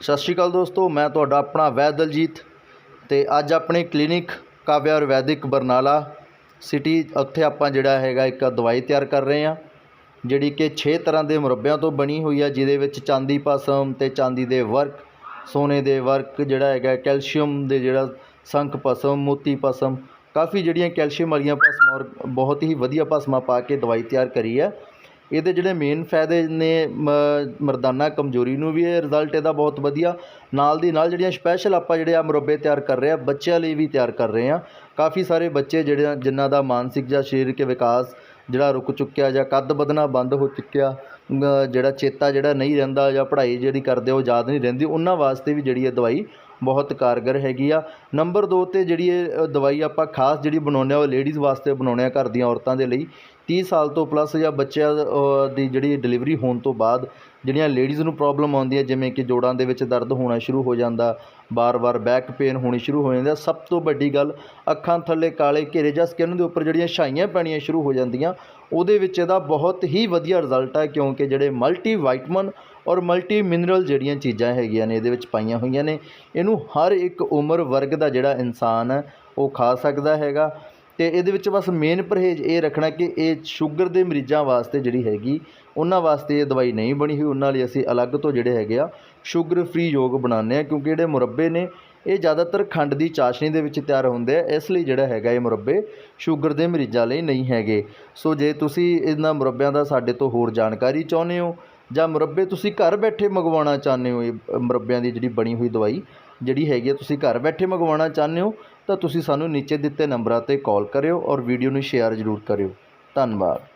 ਸਤਿ ਸ਼੍ਰੀ ਅਕਾਲ ਦੋਸਤੋ, ਮੈਂ ਤੁਹਾਡਾ ਆਪਣਾ ਵੈਦਲਜੀਤ ਅਤੇ ਅੱਜ ਆਪਣੇ ਕਲੀਨਿਕ ਕਾਵਿਆ ਆਯੁਰਵੈਦਿਕ ਬਰਨਾਲਾ ਸਿਟੀ, ਉੱਥੇ ਆਪਾਂ ਜਿਹੜਾ ਹੈਗਾ ਇੱਕ ਦਵਾਈ ਤਿਆਰ ਕਰ ਰਹੇ ਹਾਂ, ਜਿਹੜੀ ਕਿ 6 ਤਰ੍ਹਾਂ ਦੇ ਮੁਰੱਬਿਆਂ ਤੋਂ ਬਣੀ ਹੋਈ ਆ, ਜਿਹਦੇ ਵਿੱਚ ਚਾਂਦੀ ਭਸਮ ਅਤੇ ਚਾਂਦੀ ਦੇ ਵਰਕ, ਸੋਨੇ ਦੇ ਵਰਕ, ਜਿਹੜਾ ਹੈਗਾ ਕੈਲਸ਼ੀਅਮ ਦੇ ਜਿਹੜਾ ਸੰਖ ਭਸਮ ਮੋਤੀ ਭਸਮ ਕਾਫੀ ਜਿਹੜੀਆਂ ਕੈਲਸ਼ੀਅਮ ਵਾਲੀਆਂ ਭਸਮਾਂ ਔਰ ਬਹੁਤ ਹੀ ਵਧੀਆ ਭਸਮਾਂ ਪਾ ਕੇ ਦਵਾਈ ਤਿਆਰ ਕਰੀ ਹੈ ਇਹਦੇ ਜਿਹੜੇ ਮੇਨ ਫਾਇਦੇ ਨੇ, ਮ- ਮਰਦਾਨਾ ਕਮਜ਼ੋਰੀ ਨੂੰ ਵੀ ਇਹ ਰਿਜ਼ਲਟ ਇਹਦਾ ਬਹੁਤ ਵਧੀਆ। ਨਾਲ ਦੀ ਨਾਲ ਜਿਹੜੀਆਂ ਸਪੈਸ਼ਲ ਆਪਾਂ ਜਿਹੜੇ ਆ ਮੁਰੱਬੇ ਤਿਆਰ ਕਰ ਰਹੇ ਆ, ਬੱਚਿਆਂ ਲਈ ਵੀ ਤਿਆਰ ਕਰ ਰਹੇ ਆ। ਕਾਫੀ ਸਾਰੇ ਬੱਚੇ ਜਿਹੜੇ ਜਿਨ੍ਹਾਂ ਦਾ ਮਾਨਸਿਕ ਜਾਂ ਸਰੀਰਕ ਵਿਕਾਸ ਜਿਹੜਾ ਰੁਕ ਚੁੱਕਿਆ ਜਾਂ ਕੱਦ ਵਧਣਾ ਬੰਦ ਹੋ ਚੁੱਕਿਆ ਜਿਹੜਾ ਚੇਤਾ ਜਿਹੜਾ ਨਹੀਂ ਰਹਿੰਦਾ ਜਾਂ ਪੜ੍ਹਾਈ ਜਿਹੜੀ ਕਰਦੇ ਉਹ ਯਾਦ ਨਹੀਂ ਰਹਿੰਦੀ, ਉਹਨਾਂ ਵਾਸਤੇ ਵੀ ਜਿਹੜੀ ਇਹ ਦਵਾਈ ਬਹੁਤ ਕਾਰਗਰ ਹੈਗੀ ਆ। ਨੰਬਰ ਦੋ ਤੇ ਜਿਹੜੀ ਇਹ ਦਵਾਈ ਆਪਾਂ ਖਾਸ ਜਿਹੜੀ ਬਣਾਉਂਦੇ ਆ, ਉਹ ਲੇਡੀਜ਼ ਵਾਸਤੇ ਬਣਾਉਂਦੇ ਆ ਘਰ ਦੀਆਂ ਔਰਤਾਂ ਦੇ ਲਈ। ਤੀਹ ਸਾਲ ਤੋਂ ਪਲੱਸ ਜਾਂ ਬੱਚਿਆਂ ਦੀ ਜਿਹੜੀ ਡਿਲੀਵਰੀ ਹੋਣ ਤੋਂ ਬਾਅਦ ਜਿਹੜੀਆਂ ਲੇਡੀਜ਼ ਨੂੰ ਪ੍ਰੋਬਲਮ ਆਉਂਦੀ ਹੈ ਜਿਵੇਂ ਕਿ ਜੋੜਾਂ ਦੇ ਵਿੱਚ ਦਰਦ ਹੋਣਾ ਸ਼ੁਰੂ ਹੋ ਜਾਂਦਾ, ਬਾਰ-ਬਾਰ ਬੈਕ ਪੇਨ ਹੋਣੀ ਸ਼ੁਰੂ ਹੋ ਜਾਂਦੀ ਹੈ ਸਭ ਤੋਂ ਵੱਡੀ ਗੱਲ ਅੱਖਾਂ ਥੱਲੇ ਕਾਲੇ ਘੇਰੇ ਜਾਂ ਸਕਿਨ ਦੇ ਉੱਪਰ ਜਿਹੜੀਆਂ ਛਾਈਆਂ ਪੈਣੀਆਂ ਸ਼ੁਰੂ ਹੋ ਜਾਂਦੀਆਂ ਉਹਦੇ ਵਿੱਚ ਇਹਦਾ ਬਹੁਤ ਹੀ ਵਧੀਆ ਰਿਜ਼ਲਟ ਆ ਕਿਉਂਕਿ ਜਿਹੜੇ ਮਲਟੀ ਵਾਈਟਮਨ ਔਰ ਮਲਟੀ ਮਿਨਰਲ ਜਿਹੜੀਆਂ ਚੀਜ਼ਾਂ ਹੈਗੀਆਂ ਨੇ ਇਹਦੇ ਵਿੱਚ ਪਾਈਆਂ ਹੋਈਆਂ ਨੇ, ਇਹਨੂੰ ਹਰ ਇੱਕ ਉਮਰ ਵਰਗ ਦਾ ਜਿਹੜਾ ਇਨਸਾਨ ਹੈ, ਉਹ ਖਾ ਸਕਦਾ ਹੈਗਾ। ਅਤੇ ਇਹਦੇ ਵਿੱਚ ਬਸ ਮੇਨ ਪਰਹੇਜ਼ ਇਹ ਰੱਖਣਾ ਕਿ ਇਹ ਸ਼ੂਗਰ ਦੇ ਮਰੀਜ਼ਾਂ ਵਾਸਤੇ ਜਿਹੜੀ ਹੈਗੀ, ਉਹਨਾਂ ਵਾਸਤੇ ਇਹ ਦਵਾਈ ਨਹੀਂ ਬਣੀ ਹੋਈ, ਉਹਨਾਂ ਲਈ ਅਸੀਂ ਅਲੱਗ ਤੋਂ ਜਿਹੜੇ ਹੈਗੇ ਆ ਸ਼ੂਗਰ ਫ੍ਰੀ ਯੋਗ ਬਣਾਉਂਦੇ ਆ ਕਿਉਂਕਿ ਜਿਹੜੇ ਮੁਰੱਬੇ ਨੇ ਇਹ ਜ਼ਿਆਦਾਤਰ ਖੰਡ ਦੀ ਚਾਸ਼ਨੀ ਦੇ ਵਿੱਚ ਤਿਆਰ ਹੁੰਦੇ ਆ, ਇਸ ਲਈ ਜਿਹੜਾ ਹੈਗਾ ਇਹ ਮੁਰੱਬੇ ਸ਼ੂਗਰ ਦੇ ਮਰੀਜ਼ਾਂ ਲਈ ਨਹੀਂ ਹੈਗੇ। ਸੋ ਜੇ ਤੁਸੀਂ ਇਹਨਾਂ ਮੁਰੱਬਿਆਂ ਦਾ ਸਾਡੇ ਤੋਂ ਹੋਰ ਜਾਣਕਾਰੀ ਚਾਹੁੰਦੇ ਹੋ, ਜਾਂ ਮੁਰੱਬੇ ਤੁਸੀਂ ਘਰ ਬੈਠੇ ਮੰਗਵਾਉਣਾ ਚਾਹੁੰਦੇ ਹੋ, ਇਹ ਮੁਰੱਬਿਆਂ ਦੀ ਜਿਹੜੀ ਬਣੀ ਹੋਈ ਦਵਾਈ ਜਿਹੜੀ ਹੈਗੀ ਆ, ਤੁਸੀਂ ਘਰ ਬੈਠੇ ਮੰਗਵਾਉਣਾ ਚਾਹੁੰਦੇ ਹੋ, ਤਾਂ ਤੁਸੀਂ ਸਾਨੂੰ ਨੀਚੇ ਦਿੱਤੇ ਨੰਬਰਾਂ 'ਤੇ ਕਾਲ ਕਰਿਓ ਔਰ ਵੀਡੀਓ ਨੂੰ ਸ਼ੇਅਰ ਜ਼ਰੂਰ ਕਰਿਓ। ਧੰਨਵਾਦ।